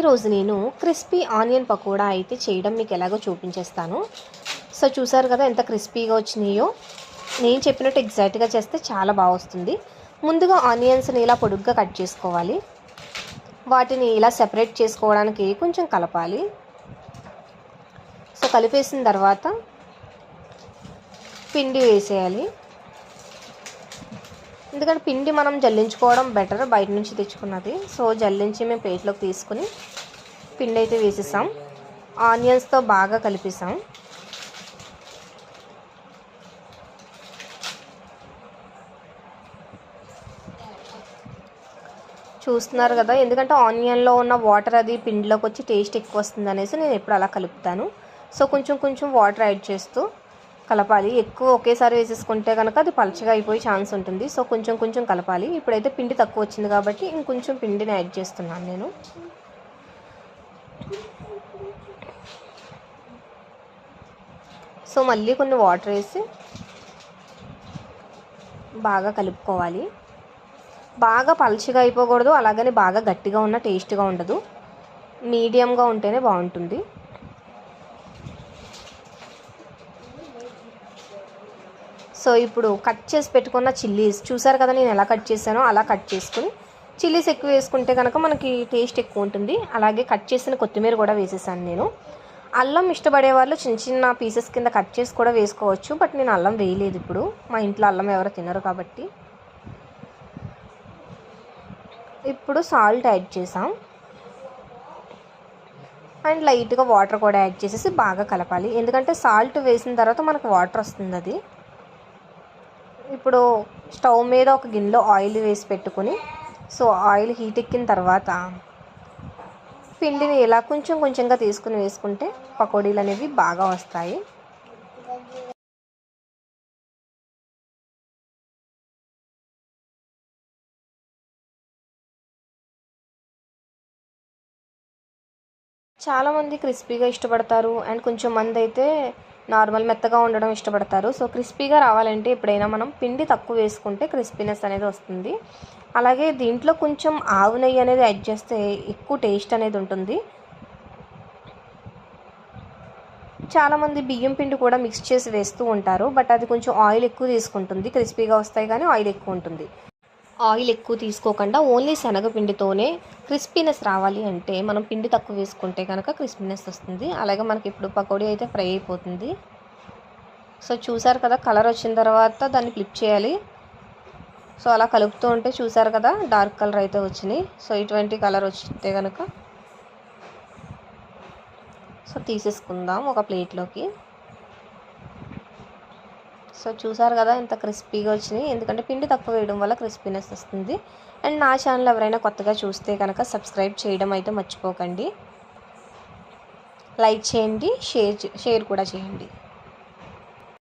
ఈరోజు నేను crispy onion pakoda అయితే చేయడం మీకు ఎలాగో చూపించేస్తాను. సో చూసారు కదా ఎంత క్రిస్పీగా వచ్చినాయో. నేను చెప్పినట్టు ఎగ్జాక్ట్గా చేస్తే చాలా బాగా వస్తుంది. ముందుగా ఆనియన్స్ని ఇలా పొడుగ్గా కట్ చేసుకోవాలి. వాటిని ఇలా సెపరేట్ చేసుకోవడానికి కొంచెం కలపాలి. సో కలిపేసిన తర్వాత పిండి వేసేయాలి. ఎందుకంటే పిండి మనం జల్లించుకోవడం బెటర్ బయట నుంచి తెచ్చుకున్నది. సో జల్లించి మేము ప్లేట్లోకి తీసుకుని పిండి అయితే వేసేసాం. ఆనియన్స్తో బాగా కలిపేసాం. చూస్తున్నారు కదా ఎందుకంటే ఆనియన్లో ఉన్న వాటర్ అది పిండిలోకి వచ్చి టేస్ట్ ఎక్కువ వస్తుంది అనేసి నేను ఎప్పుడు అలా కలుపుతాను. సో కొంచెం కొంచెం వాటర్ యాడ్ చేస్తూ కలపాలి. ఎక్కువ ఒకేసారి వేసేసుకుంటే కనుక అది పలచగా అయిపోయే ఛాన్స్ ఉంటుంది. సో కొంచెం కొంచెం కలపాలి. ఇప్పుడైతే పిండి తక్కువ వచ్చింది కాబట్టి ఇంకొంచెం పిండిని యాడ్ చేస్తున్నాను నేను. సో మళ్ళీ కొన్ని వాటర్ వేసి బాగా కలుపుకోవాలి. బాగా పలచగా అయిపోకూడదు. అలాగని బాగా గట్టిగా ఉన్న టేస్ట్గా ఉండదు. మీడియంగా ఉంటేనే బాగుంటుంది. సో ఇప్పుడు కట్ చేసి పెట్టుకున్న చిల్లీస్ చూసారు కదా నేను ఎలా కట్ చేశానో? అలా కట్ చేసుకుని చిల్లీస్ ఎక్కువ వేసుకుంటే కనుక మనకి టేస్ట్ ఎక్కువ ఉంటుంది. అలాగే కట్ చేసిన కొత్తిమీర కూడా వేసేసాను నేను. అల్లం ఇష్టపడే వాళ్ళు చిన్న చిన్న పీసెస్ కింద కట్ చేసి కూడా వేసుకోవచ్చు. బట్ నేను అల్లం వేయలేదు ఇప్పుడు. మా ఇంట్లో అల్లం ఎవరు తినరు కాబట్టి. ఇప్పుడు సాల్ట్ యాడ్ చేసాం. అండ్ లైట్గా వాటర్ కూడా యాడ్ చేసేసి బాగా కలపాలి. ఎందుకంటే సాల్ట్ వేసిన తర్వాత మనకు వాటర్ వస్తుంది అది. ఇప్పుడు స్టవ్ మీద ఒక గిన్నెలో ఆయిల్ వేసి పెట్టుకుని సో ఆయిల్ హీట్ ఎక్కిన తర్వాత పిండిని ఇలా కొంచెం కొంచెంగా తీసుకుని వేసుకుంటే పకోడీలు అనేవి బాగా వస్తాయి. చాలామంది క్రిస్పీగా ఇష్టపడతారు అండ్ కొంచెం మంది అయితే నార్మల్ మెత్తగా ఉండడం ఇష్టపడతారు. సో క్రిస్పీగా రావాలంటే ఎప్పుడైనా మనం పిండి తక్కువ వేసుకుంటే క్రిస్పీనెస్ అనేది వస్తుంది. అలాగే దీంట్లో కొంచెం ఆవు నెయ్యి అనేది యాడ్ చేస్తే ఎక్కువ టేస్ట్ అనేది ఉంటుంది. చాలామంది బియ్యం పిండి కూడా మిక్స్ చేసి వేస్తూ ఉంటారు. బట్ అది కొంచెం ఆయిల్ ఎక్కువ తీసుకుంటుంది. క్రిస్పీగా వస్తాయి కానీ ఆయిల్ ఎక్కువ ఉంటుంది. ఆయిల్ ఎక్కువ తీసుకోకుండా ఓన్లీ శనగపిండితోనే క్రిస్పీనెస్ రావాలి అంటే మనం పిండి తక్కువ వేసుకుంటే కనుక క్రిస్పీనెస్ వస్తుంది. అలాగే మనకి ఇప్పుడు పకోడీ అయితే ఫ్రై అయిపోతుంది. సో చూసారు కదా కలర్ వచ్చిన తర్వాత దాన్ని ఫ్లిప్ చేయాలి. సో అలా కలుపుతూ ఉంటే చూసారు కదా డార్క్ కలర్ అయితే వచ్చినాయి. సో ఇటువంటి కలర్ వచ్చితే కనుక సో తీసేసుకుందాం ఒక ప్లేట్లోకి. సో చూసారు కదా ఎంత క్రిస్పీగా వచ్చినాయి. ఎందుకంటే పిండి తక్కువ వేయడం వల్ల క్రిస్పీనెస్ వస్తుంది. అండ్ నా ఛానల్ ఎవరైనా కొత్తగా చూస్తే కనుక సబ్స్క్రైబ్ చేయడం అయితే మర్చిపోకండి. లైక్ చేయండి షేర్ షేర్ కూడా చేయండి.